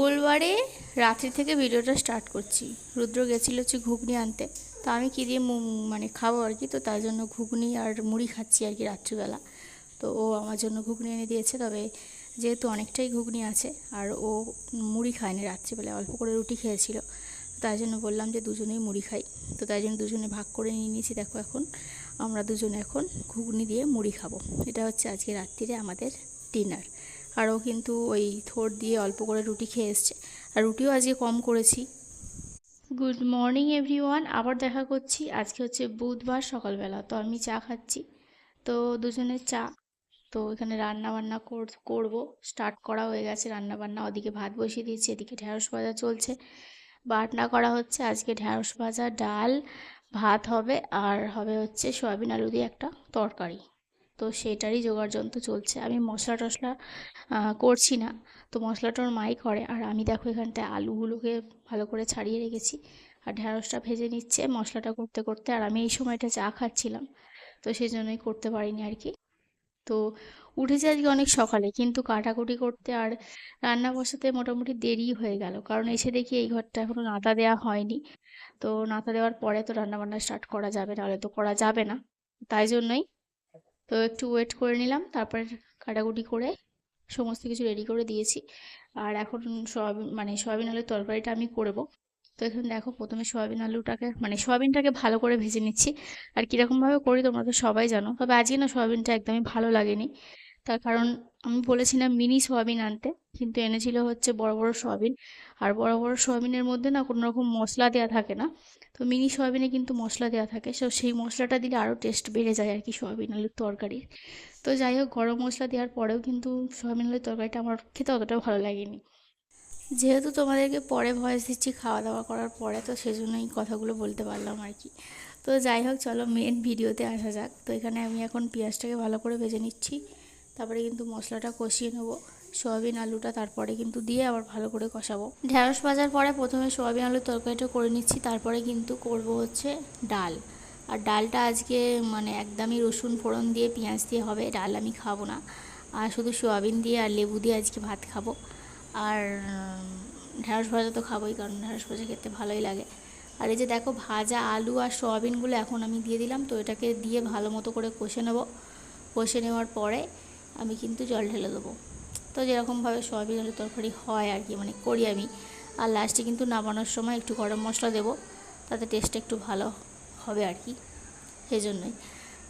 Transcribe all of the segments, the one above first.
মঙ্গলবারে রাত্রি থেকে ভিডিওটা স্টার্ট করছি। রুদ্র গেছিল হচ্ছে ঘুগনি আনতে। তো আমি কী দিয়ে মানে খাব আর কি? তো তার জন্য ঘুগনি আর মুড়ি খাচ্ছি আর কি রাত্রিবেলা। তো ও আমার জন্য ঘুগনি এনে দিয়েছে। তবে যেহেতু অনেকটাই ঘুগনি আছে, আর ও মুড়ি খায়নি রাত্রিবেলা অল্প করে রুটি খেয়েছিল। তাই জন্য বললাম যে দুজনেই মুড়ি খাই। তো তাই জন্য দুজনে ভাগ করে নিয়ে নিয়েছি। দেখো এখন আমরা দুজনে এখন ঘুগনি দিয়ে মুড়ি খাব। এটা হচ্ছে আজকে রাত্রিরে আমাদের ডিনার আর ও কিন্তু ওই থোর দিয়ে অল্প করে রুটি খেয়ে এসছে। আর রুটিও আজকে কম করেছি। গুড মর্নিং এভরিওয়ান, আবার দেখা করছি। আজকে হচ্ছে বুধবার সকালবেলা, তো আমি চা খাচ্ছি। তো দুজনের চা, তো এখানে রান্না বান্না কর- করব। স্টার্ট করা হয়ে গেছে রান্না বান্না ওদিকে ভাত বসিয়ে দিয়েছি, এদিকে ঢ্যাঁড়স ভাজা চলছে। বাটনা করা হচ্ছে, আজকে ঢ্যাঁড়স ভাজা, ডাল, ভাত হবে, আর হবে হচ্ছে সয়াবিন আলু দিয়ে একটা তরকারি। তো সেটারই জোগাড় যন্ত্র চলছে। আমি মশলা টশলা করছি না। তো মশলাটা ওর মাই করে। আর আমি দেখো এখানটায় আলুগুলোকে ভালো করে ছাড়িয়ে রেখেছি। আর ঢ্যাঁড়সটা ভেজে নিচ্ছে মশলাটা করতে করতে। আর আমি এই সময়টা চা খাচ্ছিলাম। তো সেই জন্যই করতে পারিনি আর কি। তো উঠেছি আজকে অনেক সকালে। কিন্তু কাটাকুটি করতে আর রান্না বসাতে মোটামুটি দেরি হয়ে গেল। কারণ এসে দেখি এই ঘরটা এখনও নাতা দেওয়া হয়নি। তো নাতা দেওয়ার পরে তো রান্না বান্না স্টার্ট করা যাবে। নাহলে তো করা যাবে না। তাই জন্যই তো একটু ওয়েট করে নিলাম, তারপর কাটাকুটি করে সমস্ত কিছু রেডি করে দিয়েছি। আর এখন সয়াবিন মানে সয়াবিন আলুর তরকারিটা আমি করব। তো এখানে দেখো, প্রথমে সয়াবিন আলুটাকে মানে সয়াবিনটাকে ভালো করে ভেজে নিচ্ছি। আর কীরকমভাবে করি তোমরা তো সবাই জানো, তবে আজকে না সয়াবিনটা একদমই ভালো লাগেনি। তার কারণ আমি বলেছিলাম মিনি সয়াবিন আনতে, কিন্তু এনেছিল হচ্ছে বড় বড় সয়াবিন। আর বড় বড় সয়াবিনের মধ্যে না কোনো রকম মশলা দেওয়া থাকে না। তো মিনি সয়াবিনে কিন্তু মশলা দেওয়া থাকে। সো সেই মশলাটা দিলে আরও টেস্ট বেড়ে যায় আর কি সয়াবিন আলুর তরকারির তো যাই হোক, গরম মশলা দেওয়ার পরেও কিন্তু সয়াবিন আলুর তরকারিটা আমার খেতে অতটাও ভালো লাগেনি। যেহেতু তোমাদেরকে পরে ভয়েস দিচ্ছি খাওয়া দাওয়া করার পরে, তো সেজন্য এই কথাগুলো বলতে পারলাম আর কি। তো যাই হোক, চলো মেন ভিডিওতে আসা যাক। তো এখানে আমি এখন পেঁয়াজটাকে ভালো করে ভেজে নিচ্ছি। তারপরে কিন্তু মশলাটা কষিয়ে নেব। সয়াবিন আলুটা তারপরে কিন্তু দিয়ে আবার ভালো করে কষাবো। ঢ্যাঁড়স ভাজার পরে প্রথমে সয়াবিন আলুর তরকারিটা করে নিচ্ছি, তারপরে কিন্তু করব হচ্ছে ডাল। আর ডালটা আজকে মানে একদমই রসুন ফোড়ন দিয়ে, পেঁয়াজ দিয়ে হবে, ডাল আমি খাব না। আর শুধু সয়াবিন দিয়ে আর লেবু দিয়ে আজকে ভাত খাব। আর ঢ্যাঁড়স ভাজা তো খাবোই, কারণ ঢ্যাঁড়স ভাজা খেতে ভালোই লাগে। আর এই যে দেখো ভাজা আলু আর সয়াবিনগুলো এখন আমি দিয়ে দিলাম, তো এটাকে দিয়ে ভালো মতো করে কষে নেব। কষে নেওয়ার পরে আমি কিন্তু জল ঢেলে দেবো। তো যেরকমভাবে সয়াবিন আলু তরকারি হয় আর কি মানে করি আমি। আর লাস্টে কিন্তু নামানোর সময় একটু গরম মশলা দেবো, তাতে টেস্টটা একটু ভালো হবে আর কি সেই জন্যই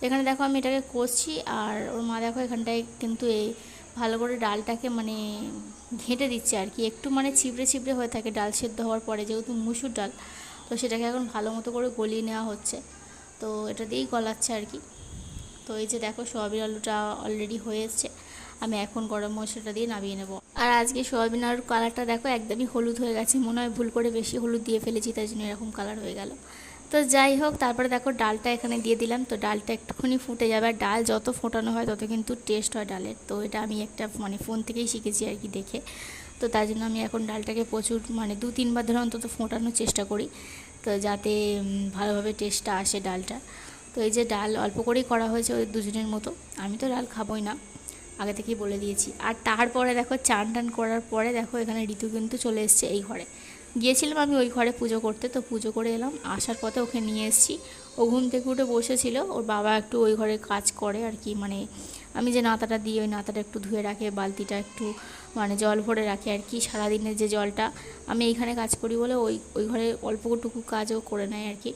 এখানে দেখো আমি এটাকে কষছি, আর ওর মা দেখো এখানটায় কিন্তু এই ভালো করে ডালটাকে মানে ঘেঁটে দিচ্ছে আর কি। একটু মানে ছিবড়ে ছিবড়ে হয়ে থাকে, ডাল সেদ্ধ হওয়ার পরে যেহেতু মুসুর ডাল, তো সেটাকে এখন ভালো মতো করে গলিয়ে নেওয়া হচ্ছে। তো এটা দিয়েই গলাচ্ছে আর কি। তো এই যে দেখো সয়াবিন, আলুটা অলরেডি হয়ে এসছে। আমি এখন গরম মশলাটা দিয়ে নামিয়ে নেব। আর আজকে সোয়াবিন আর কালারটা দেখো একদমই হলুদ হয়ে গেছে। মনে হয় ভুল করে বেশি হলুদ দিয়ে ফেলেছি, তাই জন্য এরকম কালার হয়ে গেল। তো যাই হোক, তারপরে দেখো ডালটা এখানে দিয়ে দিলাম। তো ডালটা একটুখানি ফুটে যাবে। আর ডাল যত ফোটানো হয়, তত কিন্তু টেস্ট হয় ডালের। তো এটা আমি একটা মানে ফোন থেকেই শিখেছি আর কি দেখে। তো তাই জন্য আমি এখন ডালটাকে প্রচুর মানে দু তিনবার ধরে অন্তত ফোটানোর চেষ্টা করি। তো যাতে ভালোভাবে টেস্টটা আসে ডালটা। তো এই যে ডাল অল্প করেই করা হয়েছে ওই দুজনের মতো। আমি তো ডাল খাবোই না। আগে থেকেই বলে দিয়েছি। আর তারপরে দেখো চান টান করার পরে দেখো এখানে ঋতু কিন্তু চলে এসছে এই ঘরে। গিয়েছিলাম আমি ওই ঘরে পুজো করতে, তো পুজো করে এলাম। আসার পথে ওকে নিয়ে এসেছি। ও ঘুম থেকে উঠে বসেছিল। ওর বাবা একটু ওই ঘরে কাজ করে আর কি মানে আমি যে নাতাটা দিই, ওই নাতাটা একটু ধুয়ে রাখে, বালতিটা একটু মানে জল ভরে রাখে আর কি, সারাদিনের যে জলটা। আমি এইখানে কাজ করি বলে ওই ওই ঘরে অল্পটুকু কাজও করে নেয় আর কি।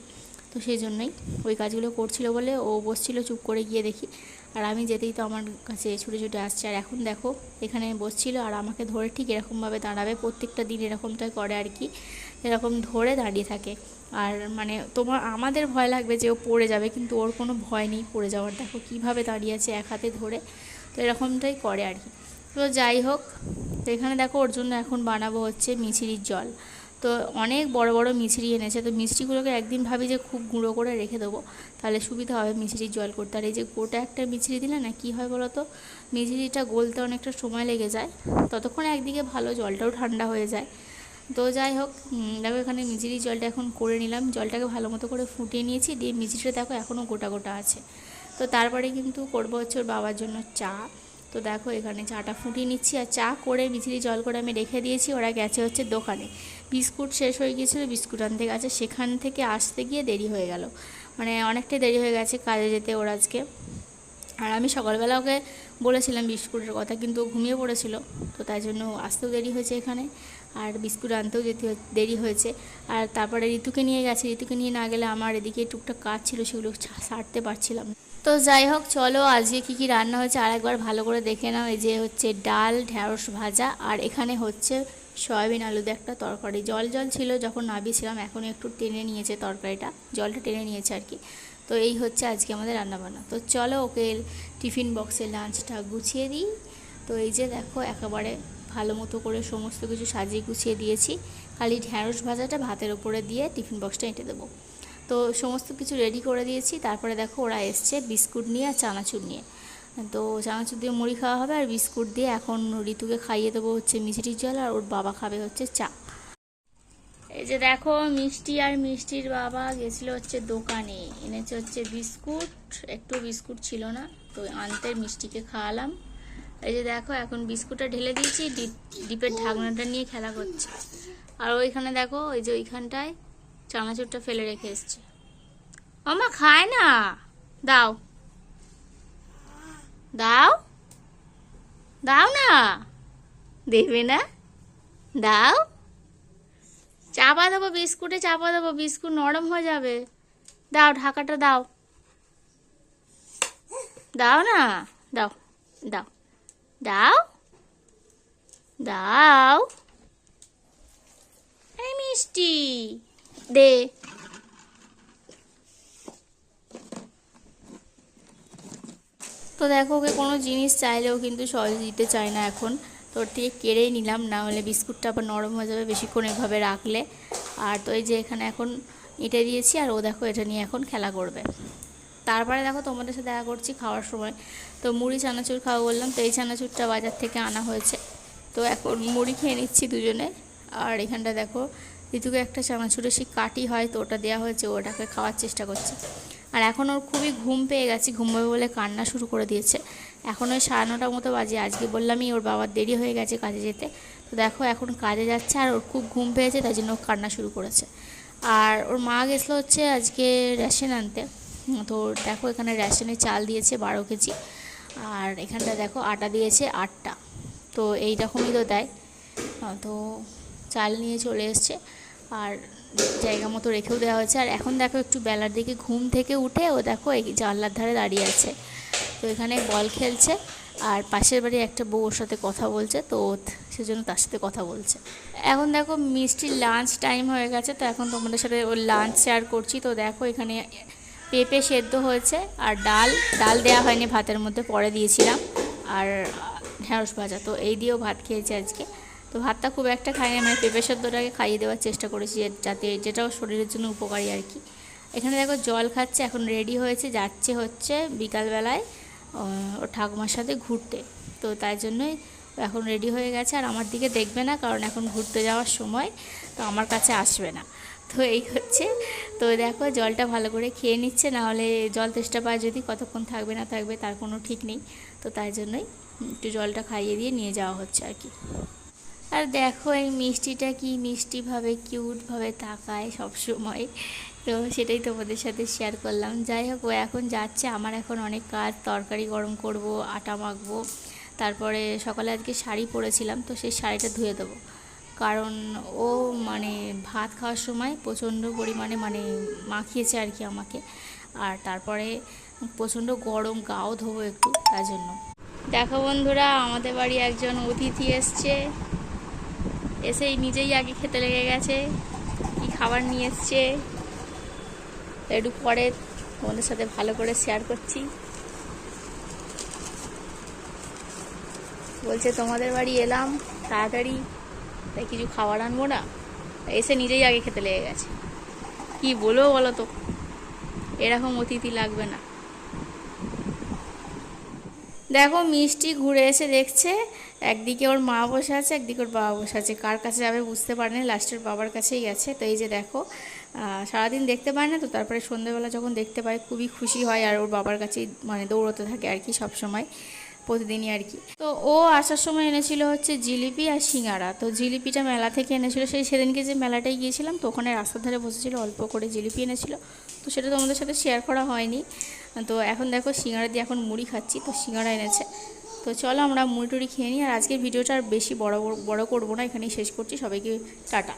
তো সেই জন্যই ওই কাজগুলো করছিল বলে ও বসছিল চুপ করে গিয়ে দেখি। আর আমি যেতেই তো আমার কাছে ছুটে ছুটে আসছে। আর এখন দেখো, এখানে বসছিল আর আমাকে ধরে ঠিক এরকমভাবে দাঁড়াবে। প্রত্যেকটা দিন এরকমটাই করে আর কি। এরকম ধরে দাঁড়িয়ে থাকে। আর মানে তোমার, আমাদের ভয় লাগবে যে ও পড়ে যাবে, কিন্তু ওর কোনো ভয় নেই পড়ে যাওয়ার। দেখো কীভাবে দাঁড়িয়ে আছে এক হাতে ধরে। তো এরকমটাই করে আর কি। তো যাই হোক, তো এখানে দেখো ওর জন্য এখন বানাবো হচ্ছে মিছরির জল। তো অনেক বড় বড় মিছরি এনেছে। তো মিষ্টিগুলোকে একদিন ভাবি যে খুব গুঁড়ো করে রেখে দেবো, তাহলে সুবিধা হবে মিছরির জল করতে। আর এই যে গোটা একটা মিছরি দিলে না, কী হয় বলো তো মিছরিটা গলতে অনেকটা সময় লেগে যায়, ততক্ষণ একদিকে ভালো জলটাও ঠান্ডা হয়ে যায়। তো যাই হোক দেখো এখানে মিছরির জলটা এখন করে নিলাম। জলটাকে ভালো মতো করে ফুটিয়ে নিয়েছি। দিয়ে মিছরিটা দেখো এখনও গোটা গোটা আছে। তো তারপরে কিন্তু করব হচ্ছে ওর বাবার জন্য চা। তো দেখো, এখানে চাটা ফুটিয়ে নিচ্ছি আর চা করে মিছিলি জল করে আমি রেখে দিয়েছি। ওরা গেছে হচ্ছে দোকানে। বিস্কুট শেষ হয়ে গিয়েছিল, বিস্কুট আনতে গেছে। সেখান থেকে আসতে গিয়ে দেরি হয়ে গেল। মানে অনেকটাই দেরি হয়ে গেছে কাজে যেতে ওর আজকে। আর আমি সকালবেলা ওকে বলেছিলাম বিস্কুটের কথা, কিন্তু ঘুমিয়ে পড়েছিল। তো তাই জন্য আসতেও দেরি হয়েছে এখানে। আর বিস্কুট আনতেও যেতে দেরি হয়েছে। আর তারপরে ঋতুকে নিয়ে গেছে। ঋতুকে নিয়ে না গেলে আমার এদিকে টুকটাক কাজ ছিল, সেগুলো সারতে পারছিলাম। তো যাই হোক, চলো আজকে কী কী রান্না হয়েছে আরেকবার ভালো করে দেখে নাও। এই যে হচ্ছে ডাল, ঢ্যাঁড়স ভাজা, আর এখানে হচ্ছে সয়াবিন আলু দিয়ে একটা তরকারি। জল জল ছিল যখন নাবিয়েছিলাম, এখন একটু টেনে নিয়েছে তরকারিটা। জলটা টেনে নিয়েছে আর কি। তো এই হচ্ছে আজকে আমাদের রান্নাবান্না। তো চলো ওকে টিফিন বক্সে লাঞ্চটা গুছিয়ে দিই। তো এই যে দেখো, একেবারে ভালো মতো করে সমস্ত কিছু সাজিয়ে গুছিয়ে দিয়েছি। খালি ঢ্যাঁড়স ভাজাটা ভাতের ওপরে দিয়ে টিফিন বক্সটা এঁটে দেবো। তো সমস্ত কিছু রেডি করে দিয়েছি। তারপরে দেখো ওরা এসছে বিস্কুট নিয়ে আর চানাচুর নিয়ে। তো চানাচুর দিয়ে মুড়ি খাওয়া হবে আর বিস্কুট দিয়ে এখন ঋতুকে খাইয়ে দেবো হচ্ছে মিষ্টির জল আর ওর বাবা খাবে হচ্ছে চা। এই যে দেখো মিষ্টি আর মিষ্টির বাবা গেছিল হচ্ছে দোকানে। এনেছে হচ্ছে বিস্কুট। একটু বিস্কুট ছিল না। তো আনতে মিষ্টিকে খাওয়ালাম। এই যে দেখো, এখন বিস্কুটটা ঢেলে দিয়েছি, ডিপ, ডিপের ঢাকনাটা নিয়ে খেলা করছে। আর ওইখানে দেখো, ওই যে ওইখানটায় চানাচুরটা ফেলে রেখে এসছে। আমা খায় না। দাও। দাও। দাও না। দেবে না। দাও। চাপা দেবো বিস্কুটে, চাপা দেবো। বিস্কুট নরম হয়ে যাবে। দাও, ঢাকাটা দাও। দাও না? দাও দাও। দাও দাও। এই মিষ্টি, দে। তো দেখো, ওকে কোনো জিনিস চাইলেও কিন্তু সহজে দিতে চায় না এখন। তো ওর থেকে কেড়েই নিলাম, না হলে বিস্কুটটা আবার নরম হয়ে যাবে বেশিক্ষণ এভাবে রাখলে। আর তো এই যে এখানে এখন এঁটে দিয়েছি, আর ও দেখো এটা নিয়ে এখন খেলা করবে। তারপরে দেখো তোমাদের সাথে দেখা করছি খাওয়ার সময়। তো মুড়ি, চানাচুর খাওয়া বললাম, তো এই চানাচুরটা বাজার থেকে আনা হয়েছে। তো এখন মুড়ি খেয়ে নিচ্ছি দুজনে। আর এখানটা দেখো, ঋতুকে একটা চানাচুরের সেই কাটি হয়, তো ওটা দেওয়া হয়েছে, ওটাকে খাওয়ার চেষ্টা করছে। আর এখন ওর খুবই ঘুম পেয়ে গেছে, ঘুমোবে বলে কান্না শুরু করে দিয়েছে। এখন ওই সাড়ে নটার মতো বাজে, আজকে বললামই ওর বাবার দেরি হয়ে গেছে কাজে যেতে। তো দেখো এখন কাজে যাচ্ছে আর ওর খুব ঘুম পেয়েছে, তাই জন্য কান্না শুরু করেছে। আর ওর মা গেছিল হচ্ছে আজকে রেশন আনতে। তো দেখো এখানে রেশনে চাল দিয়েছে বারো কেজি। আর এখানটা দেখো আটা দিয়েছে আটটা। তো এই রকমই তো দেয়। তো চাল নিয়ে চলে এসছে। আর জায়গা মতো রেখেও দেওয়া হয়েছে। আর এখন দেখো একটু বেলার দিকে ঘুম থেকে উঠে ও দেখো এই জানলার ধারে দাঁড়িয়ে আছে। তো এখানে বল খেলছে। আর পাশের বাড়ি একটা বউ ওর সাথে কথা বলছে। তো সেজন্য তার সাথে কথা বলছে। এখন দেখো মিষ্টির লাঞ্চ টাইম হয়ে গেছে। তো এখন তোমাদের সাথে ওর লাঞ্চ শেয়ার করছি। তো দেখো এখানে পেঁপে সেদ্ধ হয়েছে আর ডাল ডাল দেওয়া হয়নি, ভাতের মধ্যে পরে দিয়েছিলাম। আর ঢ্যাঁড়স ভাজা, তো এই দিয়েও ভাত খেয়েছি আজকে। তো ভাতটা খুব একটা খাইনি মানে পেঁপে সেদ্ধটাকে খাইয়ে দেওয়ার চেষ্টা করেছি যাতে যেটাও শরীরের জন্য উপকারী আর কি। এখানে দেখো জল খাচ্ছে, এখন রেডি হয়েছে, যাচ্ছে হচ্ছে বিকালবেলায় ও ঠাকুমার সাথে ঘুরতে। তো তাই জন্যই এখন রেডি হয়ে গেছে। আর আমার দিকে দেখবে না, কারণ এখন ঘুরতে যাওয়ার সময় তো আমার কাছে আসবে না। তো এই হচ্ছে। তো দেখো জলটা ভালো করে খেয়ে নিচ্ছে না হলে জল তেষ্টা পায় যদি কতক্ষণ থাকবে না থাকবে তার কোনো ঠিক নেই। তো তাই জন্যই একটু জলটা খাইয়ে দিয়ে নিয়ে যাওয়া হচ্ছে আর কি। আর দেখো এই মিষ্টিটা কি মিষ্টিভাবে, কিউটভাবে তাকায় সবসময় তো সেটাই তোমাদের সাথে শেয়ার করলাম। যাই হোক, ও এখন যাচ্ছে, আমার এখন অনেক কাজ, তরকারি গরম করব, আটা মাখবো। তারপরে সকালে আজকে শাড়ি পরেছিলাম, তো সেই শাড়িটা ধুয়ে দেবো। কারণ ও মানে ভাত খাওয়ার সময় প্রচণ্ড পরিমাণে মানে মাখিয়েছে আর কি আমাকে। আর তারপরে প্রচণ্ড গরম, গাও ধোবো একটু, তার জন্য। দেখো বন্ধুরা, আমাদের বাড়ি একজন অতিথি এসছে। এসেই নিজেই আগে খেতে লেগে গেছে, কি খাবার নিয়ে এসছে। একটু পরে তোমাদের সাথে ভালো করে শেয়ার করছি। বলছে, তোমাদের বাড়ি এলাম, তাড়াতাড়ি তাই কিছু খাবার আনব না? এসে নিজেই আগে খেতে লেগে গেছে। কি বলব বলো তো এরকম অতিথি লাগবে না। দেখো মিষ্টি ঘুরে এসে দেখছে, একদিকে ওর মা বসে আছে, একদিকে ওর বাবা বসে আছে। কার কাছে যাবে বুঝতে পারেনি লাস্টের বাবার কাছেই গেছে। তো এই যে দেখো সারাদিন দেখতে পায় না তো, তারপরে সন্ধ্যেবেলা যখন দেখতে পায়, খুবই খুশি হয় আর ওর বাবার কাছেই মানে দৌড়তে থাকে আর কি সব সময় প্রতিদিনই আর কি। তো ও আসার সময় এনেছিল হচ্ছে জিলিপি আর সিঙ্গারা। তো জিলিপিটা মেলা থেকে এনেছিল। সেই সেদিনকে যে মেলাটায় গিয়েছিলাম, তো ওখানে রাস্তার ধারে বসেছিল, অল্প করে জিলিপি এনেছিল। তো সেটা তো আমাদের সাথে শেয়ার করা হয়নি। তো এখন দেখো সিঙ্গারা দিয়ে এখন মুড়ি খাচ্ছি, তো সিঙ্গারা এনেছে। তো চলো আমরা মুড়ি টুড়ি খেয়ে নিই। আর আজকের ভিডিওটা আর বেশি বড় বড় করব না। এখানেই শেষ করছি। সবাইকে টাটা।